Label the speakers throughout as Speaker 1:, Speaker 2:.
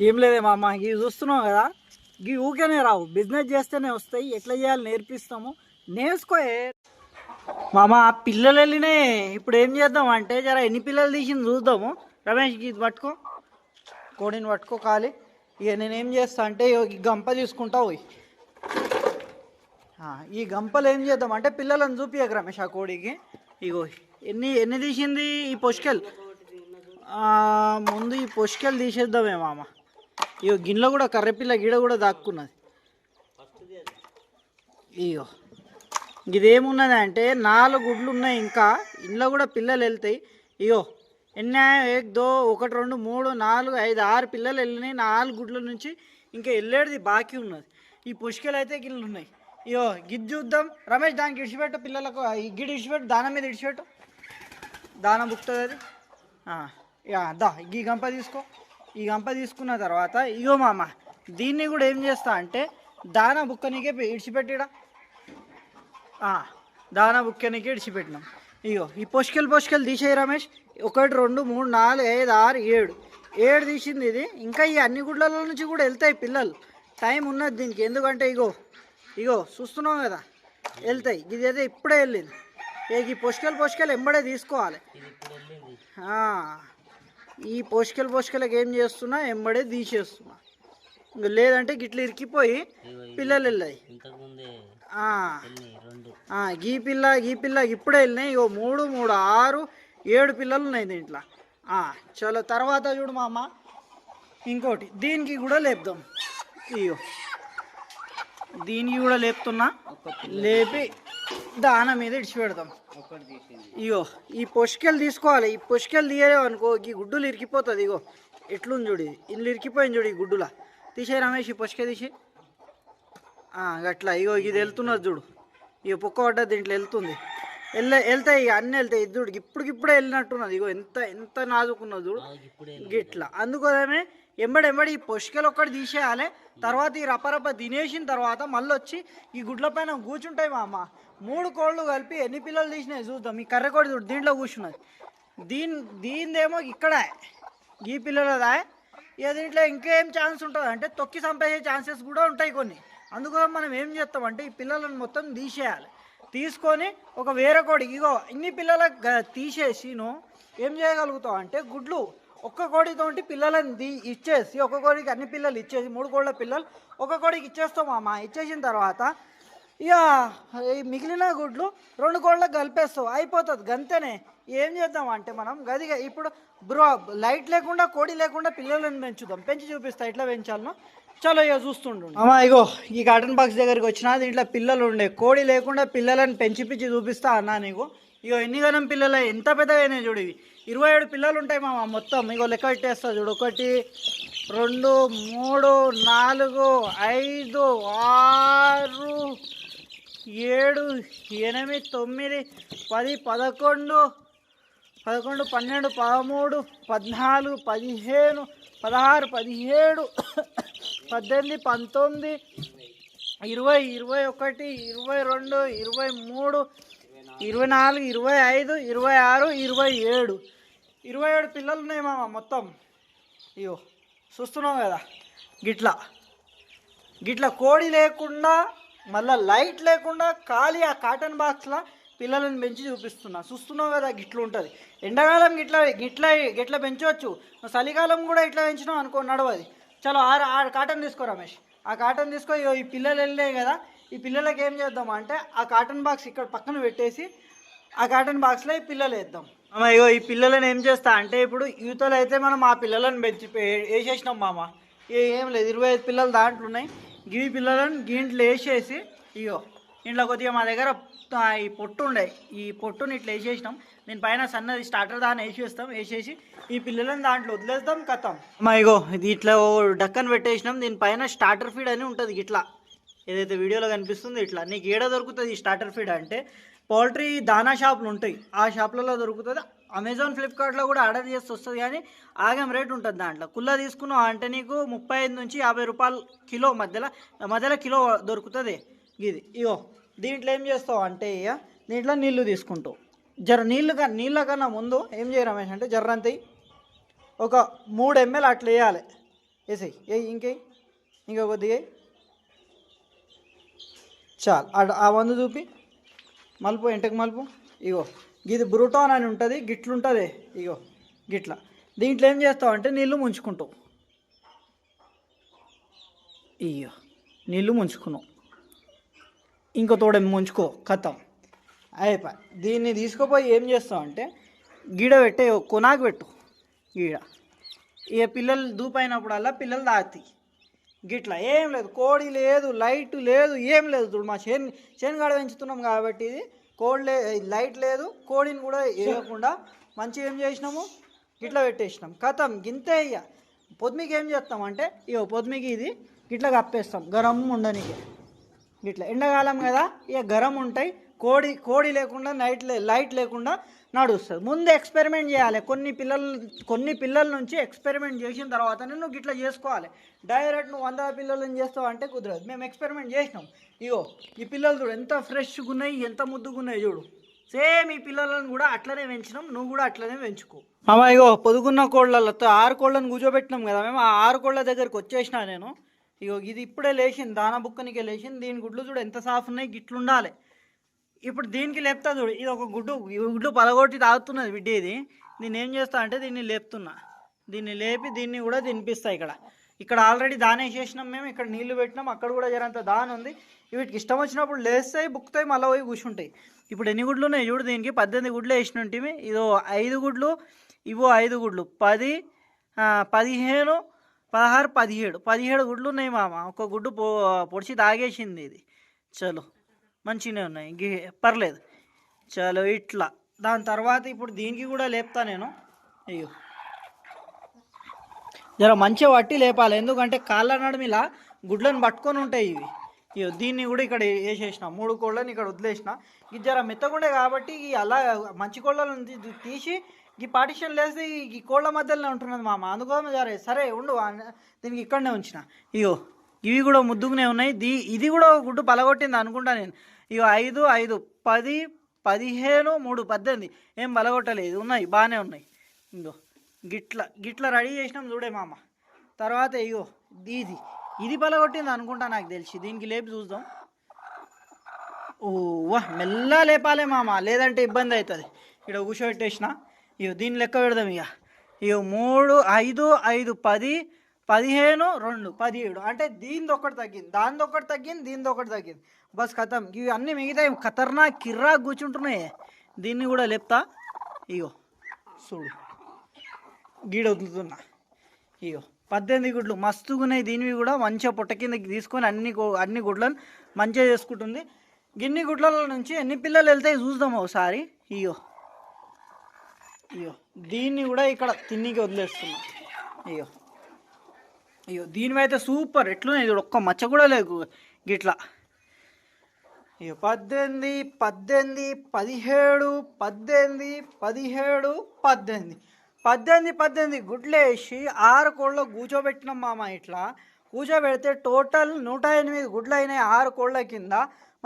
Speaker 1: ఏం లేదే మామ ఇవి చూస్తున్నావు కదా? ఇవి ఊకేనే రావు. బిజినెస్ చేస్తేనే వస్తాయి. ఎట్లా చేయాలి నేర్పిస్తాము. నేర్చుకోయే. మామ పిల్లలు వెళ్ళినే. ఇప్పుడు ఏం చేద్దాం అంటే జర ఎన్ని పిల్లలు తీసింది చూద్దాము. రమేష్ ఇది పట్టుకో. కోడిని పట్టుకో కాలి. ఇక నేను ఏం చేస్తా అంటే ఇగో ఈ గంప తీసుకుంటా పోయి. ఈ గంపలు ఏం చేద్దాం అంటే పిల్లలను చూపియక రమేష్ ఆ కోడికి. ఇగో ఎన్ని ఎన్ని తీసింది ఈ పొష్కెల్? ముందు ఈ పొష్కెల్ తీసేద్దామే మామ. ఇగో గిన్నెలో కూడా కర్రెపిల్ల గిడ కూడా దాక్కున్నది. ఇగో. ఇదేమున్నది అంటే నాలుగు గుడ్లు ఉన్నాయి ఇంకా. ఇంట్లో కూడా పిల్లలు వెళ్తాయి. ఇగో. ఎన్ని ఏక్ దో ఒకటి రెండు మూడు నాలుగు ఐదు ఆరు పిల్లలు వెళ్ళినాయి. నాలుగు గుడ్ల నుంచి ఇంకా వెళ్ళేది బాకీ ఉన్నది. ఈ పుష్కలు అయితే గిన్నెలు ఉన్నాయి. ఇగో గిద్ది చూద్దాం. రమేష్ దానికి ఇడిచిపెట్టు పిల్లలకు. ఈ గిడి ఇడిచిపెట్టు దానం మీద ఇడిచిపెట్టు. దానం బుక్తుంది అది. యా దా ఈ గంప తీసుకో. ఈ గంప తీసుకున్న తర్వాత ఇగో మామ దీన్ని కూడా ఏం చేస్తా అంటే దానా బుక్కనికే ఇడిచిపెట్టిడా? దానా బుక్కనికి ఇడిచిపెట్టినాం. ఇగో ఈ పొష్కెలు పొష్కెలు తీసేయి రమేష్. ఒకటి రెండు మూడు నాలుగు ఐదు ఆరు ఏడు. ఏడు తీసింది ఇది. ఇంకా ఈ అన్ని గుడ్లలో నుంచి కూడా వెళ్తాయి పిల్లలు. టైం ఉన్నది దీనికి. ఎందుకంటే ఇగో ఇగో చూస్తున్నావు కదా? వెళ్తాయి. ఇది అయితే ఇప్పుడే వెళ్ళింది. ఇక ఈ పొష్కెలు పొష్కెలు ఎంబడే తీసుకోవాలి
Speaker 2: ఇది ఇప్పుడు వెళ్ళింది
Speaker 1: ఆ, ఈ పోషకలు పోషకలకు ఏం చేస్తున్నా ఎంబడే తీసేస్తున్నా. ఇంకా లేదంటే గిట్ల ఇరికిపోయి పిల్లలు వెళ్ళాయి. గీ పిల్ల గీ పిల్ల ఇప్పుడే వెళ్ళినాయి. ఇగో మూడు మూడు ఆరు ఏడు పిల్లలు ఉన్నాయి దీంట్లో. చలో తర్వాత చూడు మా అమ్మ ఇంకోటి దీనికి కూడా లేపుదాం. ఇగో దీనికి కూడా లేపుతున్నా. లేపి దాన మీద ఇడిచిపెడదాం ఇగో ఈ పొష్కెలు తీసుకోవాలి. ఈ పొష్కెలు తీయలేవు అనుకో ఈ గుడ్డులు ఇరికిపోతుంది. ఇగో ఎట్లుంది చూడు ఇది. ఇల్లు ఇరికిపోయింది చూడు ఈ గుడ్డులా. తీసే రమేష్ ఈ పొష్క తీసి ఆ, గట్లా. ఇగో ఇది వెళ్తున్నది చూడు. ఇగో పొక్క పడ్డది దీంట్లో వెళ్తుంది. వెళ్ళే వెళ్తాయి ఇక అన్నీ వెళ్తాయి. ఇది చూడు ఇప్పటికిప్పుడే వెళ్ళినట్టున్నది. ఇగో ఎంత ఎంత నాజుకున్నది చూడు. గిట్లా. అందుకోసమే ఎంబడెంబడి ఈ పొష్కలు ఒక్కటి తీసేయాలి. తర్వాత ఈ రపరప తినేసిన తర్వాత మళ్ళీ వచ్చి ఈ గుడ్ల పైన కూర్చుంటాయి మా అమ్మ. మూడు కోళ్ళు కలిపి ఎన్ని పిల్లలు తీసినాయి చూద్దాం. ఈ కర్రకోడి చూడు దీంట్లో కూర్చున్నది. దీని దీనిదేమో ఇక్కడ. ఈ పిల్లలదా? ఇక దీంట్లో ఇంకేం ఛాన్స్ ఉంటుంది? అంటే తొక్కి చంపేసే ఛాన్సెస్ కూడా ఉంటాయి కొన్ని. అందుకోసం మనం ఏం చేస్తామంటే ఈ పిల్లలను మొత్తం తీసేయాలి. తీసుకొని ఒక వేరే కోడి ఇగో ఇన్ని పిల్లలకు తీసేసి నువ్వు ఏం చేయగలుగుతావు అంటే గుడ్లు. ఒక్క కోడితోటి పిల్లలని ఇచ్చేసి ఒక కోడికి అన్ని పిల్లలు ఇచ్చేసి మూడు కోళ్ళ పిల్లలు ఒక కోడికి ఇచ్చేస్తాం అమ్మ ఇచ్చేసిన తర్వాత ఇక ఈ మిగిలిన గుడ్లు రెండు కోళ్ళకు కలిపేస్తావు అయిపోతుంది గంతేనే. ఏం చేద్దాం అంటే మనం గదిగా ఇప్పుడు బ్రో లైట్ లేకుండా కోడి లేకుండా పిల్లలను పెంచుదాం. పెంచి చూపిస్తా ఎట్లా పెంచాలనో. చలో ఇక చూస్తుండు. అమ్మా ఇగో ఈ కాటన్ బాక్స్ దగ్గరికి వచ్చిన దీంట్లో పిల్లలు ఉండే. కోడి లేకుండా పిల్లలను పెంచి పిచ్చి చూపిస్తా అన్నా నీకు. ఇగో ఎన్ని గనం పిల్లలు ఎంత పెద్దగా చూడు ఇవి. ఇరవై ఏడు పిల్లలు ఉంటాయి మామ మొత్తం. మీకు లెక్క పెట్టేస్తా చూడు. ఒకటి రెండు మూడు నాలుగు ఐదు ఆరు ఏడు ఎనిమిది తొమ్మిది పది పదకొండు పదకొండు పన్నెండు పదమూడు పద్నాలుగు పదిహేను పదహారు పదిహేడు పద్దెనిమిది పంతొమ్మిది ఇరవై ఇరవై ఒకటి ఇరవై రెండు ఇరవై మూడు ఇరవై నాలుగు ఇరవై ఐదు ఇరవై ఆరు ఇరవై ఏడు. ఇరవై ఏడు పిల్లలు ఉన్నాయి మామ మొత్తం. అయ్యో చూస్తున్నావు కదా గిట్లా. గిట్లా కోడి లేకుండా మళ్ళీ లైట్ లేకుండా ఖాళీ ఆ కాటన్ బాక్స్లో పిల్లలను పెంచి చూపిస్తున్నా. చూస్తున్నావు కదా గిట్ల ఉంటుంది. ఎండాకాలం గిట్ల గిట్ల గిట్ల పెంచవచ్చు. చలికాలం కూడా ఇట్లా పెంచినావు అనుకో నడవది చలో ఆ ఆరు కాటన్ తీసుకో రమేష్. ఆ కాటన్ తీసుకో ఇగో ఈ పిల్లలు వెళ్ళాయి కదా ఈ పిల్లలకి ఏం చేద్దాం అంటే ఆ కాటన్ బాక్స్ ఇక్కడ పక్కన పెట్టేసి ఆ కాటన్ బాక్స్లో ఈ పిల్లలు వేద్దాం. అమ్మ ఇగో ఈ పిల్లలను ఏం చేస్తా అంటే ఇప్పుడు యూతలు అయితే మనం ఆ పిల్లలను పెంచి వేసేసినాం మామ. ఏం లేదు ఇరవై ఐదు పిల్లలు దాంట్లో ఉన్నాయి. గివి పిల్లలను దీంట్లో వేసేసి ఇగో ఇంట్లో కొద్దిగా మా దగ్గర ఈ పొట్టు ఉండే ఈ పొట్టుని ఇట్లా వేసేసినాం. దీని పైన సన్నది స్టార్టర్ దాన్ని వేసేస్తాం వేసేసి ఈ పిల్లలను దాంట్లో వదిలేస్తాం కథం అమ్మా ఇగో ఇది ఇట్లా ఓ డక్కన్ పెట్టేసినాం. దీనిపైన స్టార్టర్ ఫీడ్ అని ఉంటుంది ఇట్లా. ఏదైతే వీడియోలో కనిపిస్తుందో ఇట్లా. నీకు ఏడ దొరుకుతుంది ఈ స్టార్టర్ ఫీడ్ అంటే పౌల్ట్రీ దానా షాపులు ఉంటాయి. ఆ షాపులలో దొరుకుతుంది. అమెజాన్ ఫ్లిప్కార్ట్లో కూడా ఆర్డర్ చేసి వస్తుంది కానీ ఆగం రేట్ ఉంటుంది దాంట్లో. కుల్లా తీసుకున్నావు అంటే నీకు ముప్పై ఐదు నుంచి యాభై రూపాయలు కిలో మధ్యలో మధ్యలో కిలో దొరుకుతుంది. ఇది ఇగో దీంట్లో ఏం చేస్తావు అంటే ఇక దీంట్లో నీళ్ళు తీసుకుంటావు. జర నీళ్ళు నీళ్ళ కన్నా ముందు ఏం చేయ రమేష్ అంటే జర్రంతయి ఒక మూడు ఎంఎల్ అట్లా వేయాలి. వేసేయి ఏ ఇంకేయి ఇంకా కొద్దిగా చాలు ఆ మందు చూపి. మలుపు ఎంటకు మలుపు? ఇగో ఇది బ్రూటాన్ అని ఉంటుంది గిట్లుంటుంది ఇగో గిట్ల. దీంట్లో ఏం చేస్తావు అంటే నీళ్ళు ముంచుకుంటావు. ఇయ్యో నీళ్ళు ముంచుకున్నావు. ఇంకో తోడ ముంచుకో కథం. అయిపోయి దీన్ని తీసుకుపోయి ఏం చేస్తావు అంటే గీడ పెట్టే కొనాకు పెట్టు గీడ. ఇక పిల్లలు దూపైనప్పుడల్లా పిల్లలు తాగుతాయి. గిట్ల ఏం లేదు. కోడి లేదు లైట్ లేదు ఏం లేదు చూడు. మా చేను చేనుగాడ పెంచుతున్నాం కాబట్టి ఇది. కోడి లే లైట్ లేదు కోడిని కూడా వేయకుండా మంచిగా ఏం చేసినాము? గిట్ల పెట్టేసినాం. కథం గింతే ఇక పొద్దుమికి ఏం చేస్తామంటే ఇగో పొద్దుమికి ఇది గిట్ల కప్పేస్తాం. గరం ఉండనికి. గిట్ల ఎండాకాలం కదా ఇక గరం ఉంటాయి. కోడి కోడి లేకుండా నైట్ లే లైట్ లేకుండా నడుస్తుంది. ముందు ఎక్స్పెరిమెంట్ చేయాలి. కొన్ని పిల్లలు కొన్ని పిల్లల నుంచి ఎక్స్పెరిమెంట్ చేసిన తర్వాత నువ్వు గిట్లా చేసుకోవాలి. డైరెక్ట్ నువ్వు వంద పిల్లలను చేస్తావు అంటే కుదరదు. మేము ఎక్స్పెరిమెంట్ చేసినాం. ఇగో ఈ పిల్లలు చూడు ఎంత ఫ్రెష్గా ఉన్నాయి ఎంత ముద్దుగా ఉన్నాయి చూడు. సేమ్ ఈ పిల్లలను కూడా అట్లనే పెంచినాం. నువ్వు కూడా అట్లనే పెంచుకో. అమ్మ ఇగో పొదుగున్న కోళ్ళతో ఆరు కోళ్ళను కూర్చోబెట్టినాం కదా మేము. ఆ ఆరు కోళ్ళ దగ్గరికి వచ్చేసిన నేను. ఇగో ఇది ఇప్పుడే లేచింది. దాన బుక్కనికే లేచింది. దీని గుడ్లు చూడు ఎంత సాఫ్ ఉన్నాయి గిట్లు ఉండాలి ఇప్పుడు దీనికి లేపుతా చూడు. ఇది ఒక గుడ్డు. ఈ గుడ్డు పలగొట్టి తాగుతున్నది బిడ్డ ఇది. దీన్ని ఏం చేస్తా అంటే దీన్ని లేపుతున్నా. దీన్ని లేపి దీన్ని కూడా తినిపిస్తా ఇక్కడ. ఇక్కడ ఆల్రెడీ దానేసేసినాం మేము. ఇక్కడ నీళ్ళు పెట్టినాం. అక్కడ కూడా జరంత దాని ఉంది. వీటికి ఇష్టం వచ్చినప్పుడు లేస్తాయి బుక్తాయి మళ్ళీ పోయి కూర్చుంటాయి. ఇప్పుడు ఎన్ని గుడ్లు ఉన్నాయి చూడు దీనికి? పద్దెనిమిది గుడ్లు వేసినట్టు ఇదో ఐదు గుడ్లు ఇవో ఐదు గుడ్లు. పది పదిహేను పదహారు పదిహేడు. పదిహేడు గుడ్లు ఉన్నాయి మామ. ఒక గుడ్డు పొడిచి తాగేసింది ఇది. చలో. మంచిగానే ఉన్నాయి. ఇంక పర్లేదు. చలో ఇట్లా. దాని తర్వాత ఇప్పుడు దీనికి కూడా లేపుతా నేను. అయ్యో. జర మంచిగా పట్టి లేపాలి. ఎందుకంటే కాళ్ళ నడుమిలా గుడ్లను పట్టుకొని ఉంటాయి ఇవి. ఇగో దీన్ని కూడా ఇక్కడ వేసేసిన. మూడు కోళ్ళని ఇక్కడ వదిలేసిన. ఇది జర మెత్తకుండే కాబట్టి ఈ అలా మంచి కోళ్ళను తీసి ఈ పార్టిషన్ లేస్తే ఈ- కోళ్ళ మధ్యలోనే ఉంటున్నది మామ. అందుకోసం సరే సరే ఉండు. దీనికి ఇక్కడనే ఉంచిన. ఇగో ఇవి కూడా ముద్దుగానే ఉన్నాయి. దీ ఇది కూడా గుడ్డు పలగొట్టింది అనుకుంటా నేను. ఇగో ఐదు ఐదు పది పదిహేను మూడు పద్దెనిమిది. ఏం బలగొట్టలేదు. ఉన్నాయి బాగానే ఉన్నాయి. ఇంకో గిట్ల గిట్ల రెడీ చేసినాం చూడే మామ. తర్వాత ఇగో ఇది ఇది బలగొట్టింది అనుకుంటా నాకు తెలిసి. దీనికి లేపి చూద్దాం. ఓ వా మెల్ల లేపాలే మామ. లేదంటే ఇబ్బంది అవుతుంది. ఇక్కడ కూర్చోబెట్టేసిన. ఇగో దీన్ని లెక్క పెడదాం ఇక ఇగో మూడు ఐదు ఐదు పది పదిహేను రెండు పదిహేడు. అంటే దీనిది ఒకటి తగ్గింది దానిది ఒకటి తగ్గింది దీనిది ఒకటి తగ్గింది. బస్ కథం. ఇవి అన్నీ మిగతాయి. ఖతర్నా కిర్రా కూర్చుంటున్నాయి. దీన్ని కూడా లేపుతా. ఇగో చూడు. గీడ వదులుతున్నా. ఇగో పద్దెనిమిది గుడ్లు. మస్తుగున్నాయి దీనివి కూడా. మంచిగా పుట్ట కిందకి తీసుకొని అన్ని అన్ని గుడ్లను మంచిగా చేసుకుంటుంది. గిన్ని గుడ్ల నుంచి ఎన్ని పిల్లలు వెళ్తాయి చూద్దాం ఒకసారి. ఇయో ఇయో దీన్ని కూడా ఇక్కడ తిన్నికి వదిలేస్తున్నా. ఇయో అయ్యో దీనివైతే అయితే సూపర్. ఎట్లున్నాయి ఇది ఒక్క మచ్చ కూడా లేదు గిట్లా. అయ్యో పద్దెనిమిది పద్దెనిమిది పదిహేడు పద్దెనిమిది పదిహేడు పద్దెనిమిది. పద్దెనిమిది పద్దెనిమిది. గుడ్లు వేసి ఆరు కోళ్ళ కూర్చోబెట్టినాం మామ ఇట్లా. కూర్చోబెడితే టోటల్ నూట ఎనిమిది గుడ్లు అయినాయి ఆరు కోళ్ళ కింద.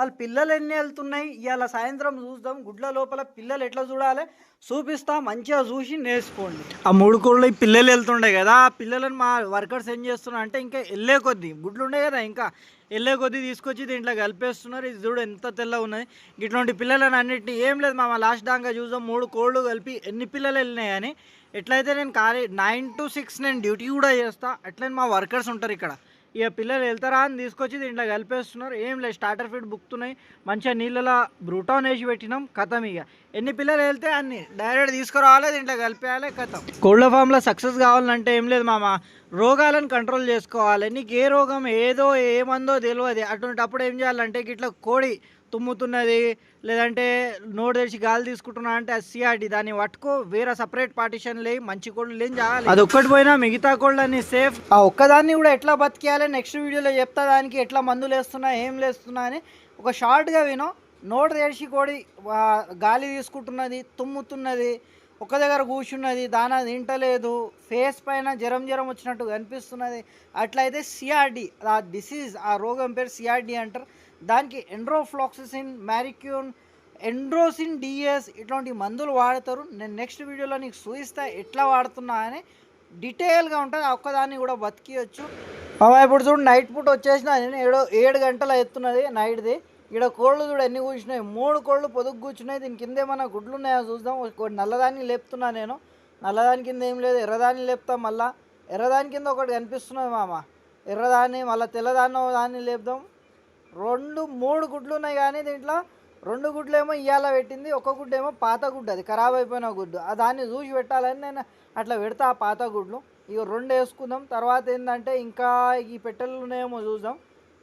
Speaker 1: మళ్ళీ పిల్లలు ఎన్ని వెళ్తున్నాయి? ఇవాళ సాయంత్రం చూద్దాం. గుడ్ల లోపల పిల్లలు ఎట్లా చూడాలి? చూపిస్తా మంచిగా చూసి నేర్చుకోండి. ఆ మూడు కోళ్ళు ఈ పిల్లలు వెళ్తుండే కదా ఆ పిల్లలను మా వర్కర్స్ ఏం చేస్తున్నారు అంటే ఇంకా వెళ్ళే కొద్దీ గుడ్లు ఉండే కదా ఇంకా వెళ్ళే కొద్దీ తీసుకొచ్చి దీంట్లో కలిపేస్తున్నారు. ఇది చూడు ఎంత తెల్లగా ఉన్నది. ఇటువంటి పిల్లలను అన్నిటిని ఏం లేదు మామ లాస్ట్ దాకా చూద్దాం. మూడు కోళ్ళు కలిపి ఎన్ని పిల్లలు వెళ్ళినాయి అని. ఎట్లయితే నేను కాలే నైన్ టు సిక్స్ నేను డ్యూటీ కూడా చేస్తా. అట్లనే మా వర్కర్స్ ఉంటారు ఇక్కడ. ఇక పిల్లలు వెళ్తారా అని తీసుకొచ్చి దీంట్లో కలిపేస్తున్నారు. ఏం లేదు స్టార్టర్ ఫీడ్ బుక్తున్నాయి మంచిగా నీళ్ళలో బ్రూటాన్ వేసి పెట్టినాం కథం ఇక. ఎన్ని పిల్లలు వెళ్తే అన్ని డైరెక్ట్ తీసుకురావాలి దీంట్లో కలిపేయాలి కథం. కోళ్ళ ఫామ్లో సక్సెస్ కావాలంటే ఏం లేదు మామ. రోగాలను కంట్రోల్ చేసుకోవాలి. నీకు ఏ రోగం ఏదో ఏమందో తెలియదు. అటువంటిప్పుడు ఏం చేయాలంటే ఇట్లా కోడి తుమ్ముతున్నది లేదంటే నోటు తెరిచి గాలి తీసుకుంటున్నా అంటే అది సిఆర్డి దాన్ని పట్టుకో వేరే సపరేట్ పార్టిషన్ లే మంచి కోళ్ళు లేని చేయాలి అది ఒక్కటి పోయినా మిగతా కోళ్ళని సేఫ్ ఆ ఒక్కదాన్ని కూడా ఎట్లా బతికేయాలి? నెక్స్ట్ వీడియోలో చెప్తా దానికి ఎట్లా మందులు వేస్తున్నా ఏం లేస్తున్నా అని ఒక షార్ట్గా వినో. నోటు తెరిచి కోడి గాలి తీసుకుంటున్నది తుమ్ముతున్నది ఒక దగ్గర కూర్చున్నది దానా తింటలేదు ఫేస్ పైన జ్వరం జ్వరం వచ్చినట్టు కనిపిస్తున్నది. అట్లయితే సిఆర్డి ఆ డిసీజ్ ఆ రోగం పేరు సిఆర్డి అంటారు. దానికి ఎండ్రోఫ్లాక్సిసిన్ మ్యారిక్యూన్ ఎండ్రోసిన్ డిఎస్ ఇట్లాంటి మందులు వాడతారు. నేను నెక్స్ట్ వీడియోలో నీకు చూపిస్తా ఎట్లా వాడుతున్నా అని డీటెయిల్గా ఉంటుంది. ఒక్కదాన్ని కూడా బతికియచ్చు. మామ ఇప్పుడు చూడు నైట్ పూట వచ్చేసిన నేను ఏడో ఏడు గంటలు ఎత్తున్నది నైట్ది. ఇక్కడ కోళ్ళు చూడు ఎన్ని కూర్చున్నాయి. మూడు కోళ్ళు పొదుగు కూర్చున్నాయి. దీని కింద ఏమైనా గుడ్లు ఉన్నాయో చూద్దాం. ఒకటి నల్లదాన్ని లేపుతున్నా నేను. నల్లదాని కింద ఏం లేదు. ఎర్రదాన్ని లేపుతాం మళ్ళీ. ఎర్రదాని కింద ఒకటి కనిపిస్తున్నది మామ. ఎర్రదాన్ని మళ్ళీ తెల్లదాన్ని దాన్ని లేపుదాం. రెండు మూడు గుడ్లు ఉన్నాయి కానీ దీంట్లో రెండు గుడ్లు ఏమో ఇవాళ పెట్టింది ఒక గుడ్డు ఏమో పాత గుడ్డు అది ఖరాబ్ అయిపోయిన గుడ్డు. ఆ దాన్ని చూసి పెట్టాలని నేను అట్లా పెడతా ఆ పాత గుడ్లు. ఇక రెండు వేసుకుందాం. తర్వాత ఏంటంటే ఇంకా ఈ పెట్టెలు ఉన్నాయేమో చూద్దాం.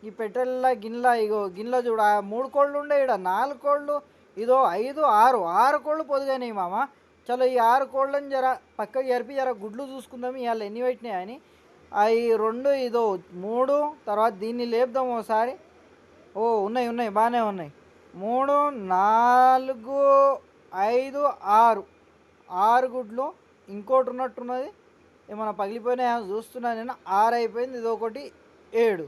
Speaker 1: ఈ పెట్టెల గిన్నెల ఇగో గిన్నెల చూడ ఆ మూడు కోళ్ళు ఉండే ఇక్కడ నాలుగు కోళ్ళు ఇదో ఐదు ఆరు ఆరు కోళ్ళు పొదిగాయి మామ. చలో ఈ ఆరు కోళ్ళని జర పక్కకి జరిపి జర గుడ్లు చూసుకుందాం ఇవాళ ఎన్ని పెట్టినాయి అని. అవి రెండు ఇదో మూడు తర్వాత దీన్ని లేపుదాం ఒకసారి. ఓ ఉన్నాయి ఉన్నాయి బాగానే ఉన్నాయి. మూడు నాలుగు ఐదు ఆరు. ఆరు గుడ్లు ఇంకోటి ఉన్నట్టున్నది. ఏమైనా పగిలిపోయినా చూస్తున్నా నేను. ఆరు అయిపోయింది ఇది ఒకటి ఏడు.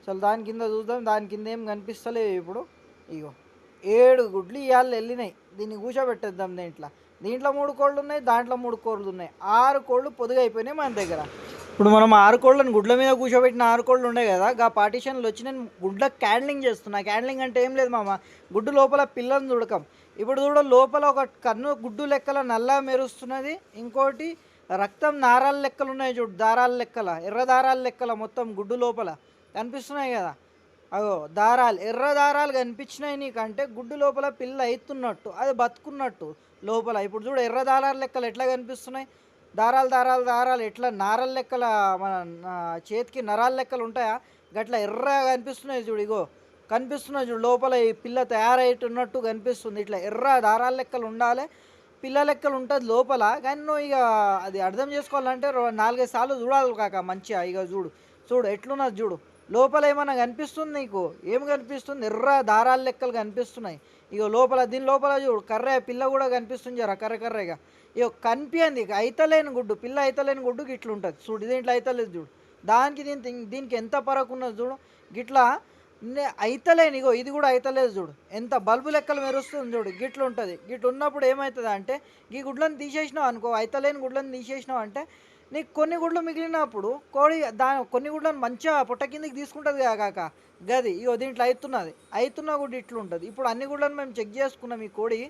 Speaker 1: అసలు దాని కింద చూద్దాం దాని కింద ఏం కనిపిస్తలేవు ఇప్పుడు. ఇగో ఏడు గుడ్లు ఇవాళ వెళ్ళినాయి. దీన్ని కూర్చోబెట్టేద్దాం దీంట్లో. దీంట్లో మూడు కోళ్ళు ఉన్నాయి దాంట్లో మూడు కోళ్ళు ఉన్నాయి. ఆరు కోళ్ళు పొదుగు అయిపోయినాయి మన దగ్గర. ఇప్పుడు మనం ఆరుకోళ్ళని గుడ్ల మీద కూర్చోబెట్టిన ఆరుకోళ్ళు ఉండే కదా గా పార్టీషన్లు వచ్చి నేను గుడ్ల క్యాండ్లింగ్ చేస్తున్నా. క్యాండ్లింగ్ అంటే ఏం లేదు మామ గుడ్డు లోపల పిల్లని దుడకం. ఇప్పుడు చూడ లోపల ఒక కన్ను గుడ్డు లెక్కల నల్ల మెరుస్తున్నది. ఇంకోటి రక్తం నారాల లెక్కలు ఉన్నాయి చూడు దారాల లెక్కల ఎర్ర దారాల లెక్కల మొత్తం గుడ్డు లోపల కనిపిస్తున్నాయి కదా. అగో దారాలు ఎర్ర దారాలు కనిపించినాయి నీకంటే గుడ్డు లోపల పిల్ల అవుతున్నట్టు అది బతుకున్నట్టు లోపల. ఇప్పుడు చూడు ఎర్ర దారాల లెక్కలు ఎట్లా కనిపిస్తున్నాయి? దారాలు దారాలు దారాలు. ఎట్లా నారల లెక్కల మన చేతికి నరాల లెక్కలు ఉంటాయా? గట్ల ఎర్రగా కనిపిస్తున్నాయి చూడు ఇగో. కనిపిస్తున్నాయి చూడు లోపల ఈ పిల్ల తయారైతున్నట్టు కనిపిస్తుంది. ఇట్లా ఎర్ర దారాల లెక్కలు ఉండాలి. పిల్ల లెక్కలు ఉంటుంది లోపల కానీ నువ్వు ఇక అది అర్థం చేసుకోవాలంటే నాలుగైదు సార్లు చూడాలి కాక మంచిగా. ఇక చూడు చూడు ఎట్లున్నది చూడు. లోపల ఏమైనా కనిపిస్తుంది నీకు? ఏం కనిపిస్తుంది? ఎర్ర దారాల లెక్కలు కనిపిస్తున్నాయి. ఇక లోపల దీని లోపల చూడు కర్ర పిల్ల కూడా కనిపిస్తుంది జర కర్ర కర్రగా ఇక కనిపించింది ఇక అయితలేని గుడ్డు పిల్ల అయితలేని గుడ్డు ఇట్లుంటుంది. చూడు దీంట్లో అయితలేదు చూడు. దానికి దీని దీనికి ఎంత పరకు ఉన్నది చూడు. గిట్లా అయితలేని ఇగో ఇది కూడా అయితలేదు చూడు. ఎంత బల్బు లెక్కలు మెరుస్తుంది చూడు గిట్లు ఉంటుంది గిట్లు ఉన్నప్పుడు ఏమవుతుంది అంటే ఈ గుడ్లను తీసేసినావు అనుకో అయితలేని గుడ్లను తీసేసినావు అంటే నీకు కొన్ని గుడ్లు మిగిలినప్పుడు కోడి దా కొన్ని గుడ్లను మంచిగా పొట్ట కిందకి తీసుకుంటుంది కాక గది. ఇగో దీంట్లో అవుతున్నది అవుతున్న గుడ్డు ఇట్లుంటుంది. ఇప్పుడు అన్ని గుడ్లను మేము చెక్ చేసుకున్నాం ఈ కోడి.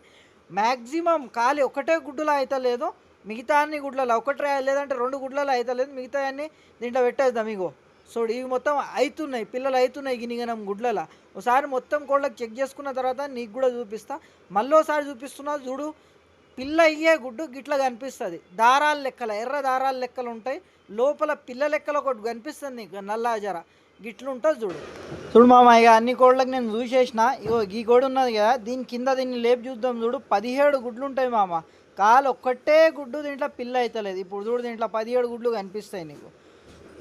Speaker 1: మ్యాక్సిమం ఖాళీ ఒకటే గుడ్డులో అవుతలేదు మిగతా అన్ని గుడ్లలో ఒకటే లేదంటే రెండు గుడ్లలో అవుతలేదు మిగతా అన్ని దీంట్లో పెట్టేద్దాం ఇగో. సో ఇవి మొత్తం అవుతున్నాయి పిల్లలు అవుతున్నాయి గినిగనం గుడ్లలో. ఒకసారి మొత్తం కోళ్ళకి చెక్ చేసుకున్న తర్వాత నీకు కూడా చూపిస్తా. మళ్ళీ ఒకసారి చూపిస్తున్నా చూడు. పిల్ల అయ్యే గుడ్డు గిట్ల కనిపిస్తుంది. దారాల లెక్కల ఎర్ర దారాల లెక్కలు ఉంటాయి. లోపల పిల్ల లెక్కలు ఒకటి కనిపిస్తుంది నీకు నల్లాజర. జర గిట్లు ఉంటుంది చూడు. చూడు మామ ఇక అన్ని కోళ్ళకి నేను చూసేసిన. ఇగో ఈ కోడి ఉన్నది కదా దీని కింద దీన్ని లేపు చూద్దాం చూడు. పదిహేడు గుడ్లు ఉంటాయి మామ. కాలు ఒక్కటే గుడ్డు దీంట్లో పిల్ల అవుతలేదు ఇప్పుడు చూడు దీంట్లో పదిహేడు గుడ్లు కనిపిస్తాయి నీకు.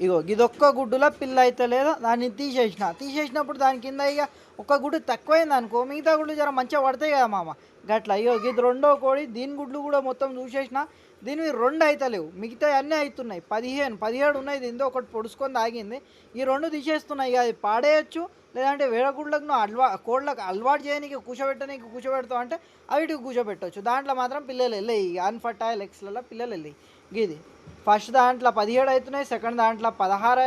Speaker 1: ఇగో ఇదొక్క గుడ్డులో పిల్ల అయితే లేదా దాన్ని తీసేసిన. తీసేసినప్పుడు దాని కింద ఇక ఒక గుడ్డు తక్కువైంది అనుకో మిగతా గుడ్లు జర మంచిగా పడతాయి కదా మామ. గట్లా అయ్యో ఇది రెండో కోడి దీని గుడ్లు కూడా మొత్తం చూసేసిన దీనివి రెండు అవుతలేవు మిగతా అన్నీ అవుతున్నాయి పదిహేను పదిహేడు ఉన్నాయి దీంతో ఒకటి పొడుచుకొని ఆగింది ఈ రెండు తీసేస్తున్నాయి ఇక అది పాడేయచ్చు లేదంటే వేరే గుడ్లకు నువ్వు అలవా కోళ్ళకు అలవాటు చేయడానికి కూర్చోబెట్టడానికి కూర్చోబెడతావు అంటే అవిటికి కూర్చోబెట్టవచ్చు దాంట్లో మాత్రం పిల్లలు వెళ్ళాయి అన్ఫర్టైల్ ఎక్స్లలో పిల్లలు వెళ్ళాయి ఇది. ఫస్ట్ దాంట్లో పదిహేడు అవుతున్నాయి సెకండ్ దాంట్లో పదహారు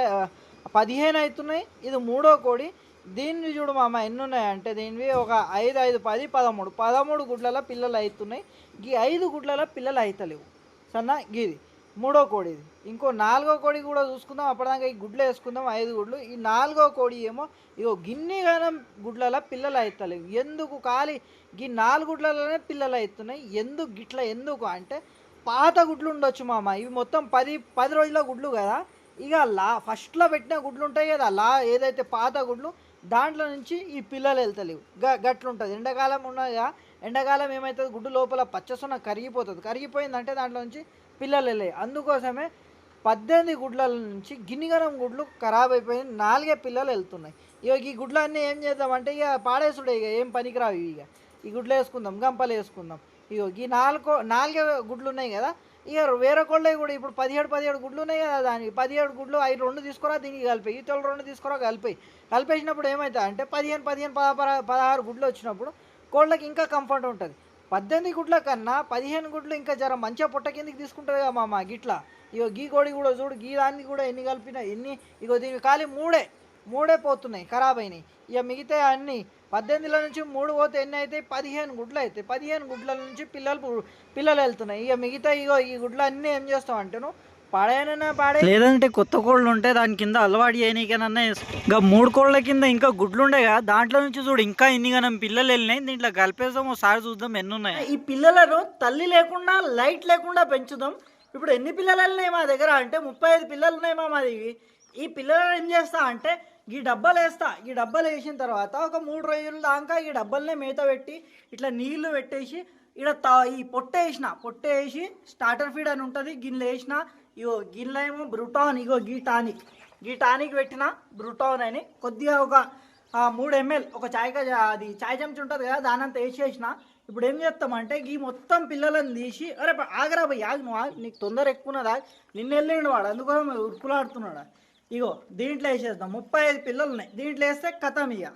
Speaker 1: పదిహేను అవుతున్నాయి ఇది మూడో కోడి. దీన్ని చూడు మామ ఎన్ని ఉన్నాయి అంటే దీనివి ఒక ఐదు ఐదు పది పదమూడు. పదమూడు గుడ్లలో పిల్లలు అవుతున్నాయి ఈ ఐదు గుడ్లలో పిల్లలు అవుతలేవు సన్న గీది. మూడో కోడి ఇది. ఇంకో నాలుగో కోడి కూడా చూసుకుందాం అప్పటిదాకా ఈ గుడ్లు వేసుకుందాం ఐదు గుడ్లు. ఈ నాలుగో కోడి ఏమో ఇగో గిన్నెగానం గుడ్లలో పిల్లలు అవుతలేవు ఎందుకు ఖాళీ? ఈ నాలుగు గుడ్లలోనే పిల్లలు అవుతున్నాయి. ఎందుకు గిట్ల? ఎందుకు అంటే పాత గుడ్లు ఉండొచ్చు మామ. ఇవి మొత్తం పది పది రోజుల గుడ్లు కదా. ఇక లా ఫస్ట్లో పెట్టిన గుడ్లు ఉంటాయి కదా లా ఏదైతే పాత గుడ్లు దాంట్లో నుంచి ఈ పిల్లలు వెళ్తలేవు. గ గట్లుంటుంది. ఎండాకాలం ఉన్నదిగా ఎండాకాలం ఏమవుతుంది గుడ్డు లోపల పచ్చసొన కరిగిపోతుంది. కరిగిపోయిందంటే దాంట్లో నుంచి పిల్లలు వెళ్ళాయి అందుకోసమే పద్దెనిమిది గుడ్ల నుంచి గిన్నెగరం గుడ్లు ఖరాబ్ అయిపోయి నాలుగే పిల్లలు వెళ్తున్నాయి. ఇక ఈ గుడ్లన్నీ ఏం చేద్దామంటే ఇక పాడేసుడే ఇక. ఏం పనికిరావు ఇక. ఈ గుడ్లు వేసుకుందాం గంపలు వేసుకుందాం. ఇగో ఈ నాలుగు నాలుగే గుడ్లు ఉన్నాయి కదా. ఇక వేరే కోళ్ళవి కూడా ఇప్పుడు పదిహేడు పదిహేడు గుడ్లు ఉన్నాయి కదా దానికి. పదిహేడు గుడ్లు ఐదు రెండు తీసుకురా దీనికి కలిపి ఈ తొలి రెండు తీసుకురా కలిపి కలిపేసినప్పుడు ఏమవుతుంది అంటే పదిహేను పదిహేను పదహారు పదహారు గుడ్లు వచ్చినప్పుడు కోళ్ళకి ఇంకా కంఫర్ట్ ఉంటుంది. పద్దెనిమిది గుడ్ల కన్నా పదిహేను గుడ్లు ఇంకా జర మంచిగా పొట్ట కిందకి తీసుకుంటుంది కదా మామ గిట్లా. ఇగో గీ కోడి కూడా చూడు గీ దాన్ని కూడా ఎన్ని కలిపినా ఎన్ని ఇగో దీనికి ఖాళీ మూడే. మూడే పోతున్నాయి ఖరాబ్ అయినాయి. ఇక మిగతా అన్ని పద్దెనిమిదిల నుంచి మూడు పోతే ఎన్ని అవుతాయి పదిహేను గుడ్లు అవుతాయి పదిహేను గుడ్ల నుంచి పిల్లలు పిల్లలు వెళ్తున్నాయి. ఇక మిగతా ఇగో ఈ గుడ్లు అన్నీ ఏం చేస్తావు అంటే నువ్వు పాడైనా పాడే లేదంటే కొత్త కోళ్ళు ఉంటే దాని కింద అలవాటు చేయనీకనన్నా ఇంకా మూడు కోళ్ళ కింద ఇంకా గుడ్లు ఉండే కదా దాంట్లో నుంచి చూడు ఇంకా ఇన్ని గనం పిల్లలు వెళ్ళినాయి. దీంట్లో కలిపేద్దాం ఒకసారి చూద్దాం ఎన్ని ఉన్నాయి ఈ పిల్లలను తల్లి లేకుండా లైట్ లేకుండా పెంచుదాం. ఇప్పుడు ఎన్ని పిల్లలు వెళ్ళినాయి మా దగ్గర? అంటే ముప్పై ఐదు పిల్లలు ఉన్నాయి మా మాది. ఈ పిల్లలను ఏం చేస్తా అంటే ఈ డబ్బాలు వేస్తా. ఈ డబ్బాలు వేసిన తర్వాత ఒక మూడు రోజుల దాకా ఈ డబ్బాలనే మేత పెట్టి ఇట్లా నీళ్ళు పెట్టేసి ఇక్కడ తా ఈ పొట్ట వేసిన. పొట్ట వేసి స్టార్టర్ ఫీడ్ అని ఉంటుంది. గిన్నెలు వేసిన. ఇగో గిన్నెలో ఏమో బ్రూటాన్ ఇగో గీ టానిక్ గీ టానిక్ పెట్టిన. బ్రూటాన్ అని కొద్దిగా ఒక మూడు ఎంఎల్ ఒక చాయ్ అది చాయ్ చెంచా ఉంటుంది కదా దాని అంతా వేసేసిన ఇప్పుడు ఏం చేస్తామంటే ఈ మొత్తం పిల్లలను తీసి అరే ఆగరా పోయి ఆగు నువ్వు నీకు తొందర ఎక్కువన్నదా నిన్న వెళ్ళిండు వాడు అందుకోసం ఉరుకులాడుతున్నాడు. ఇగో దీంట్లో వేసేద్దాం. ముప్పై ఐదు పిల్లలు ఉన్నాయి దీంట్లో వేస్తే కథం ఇక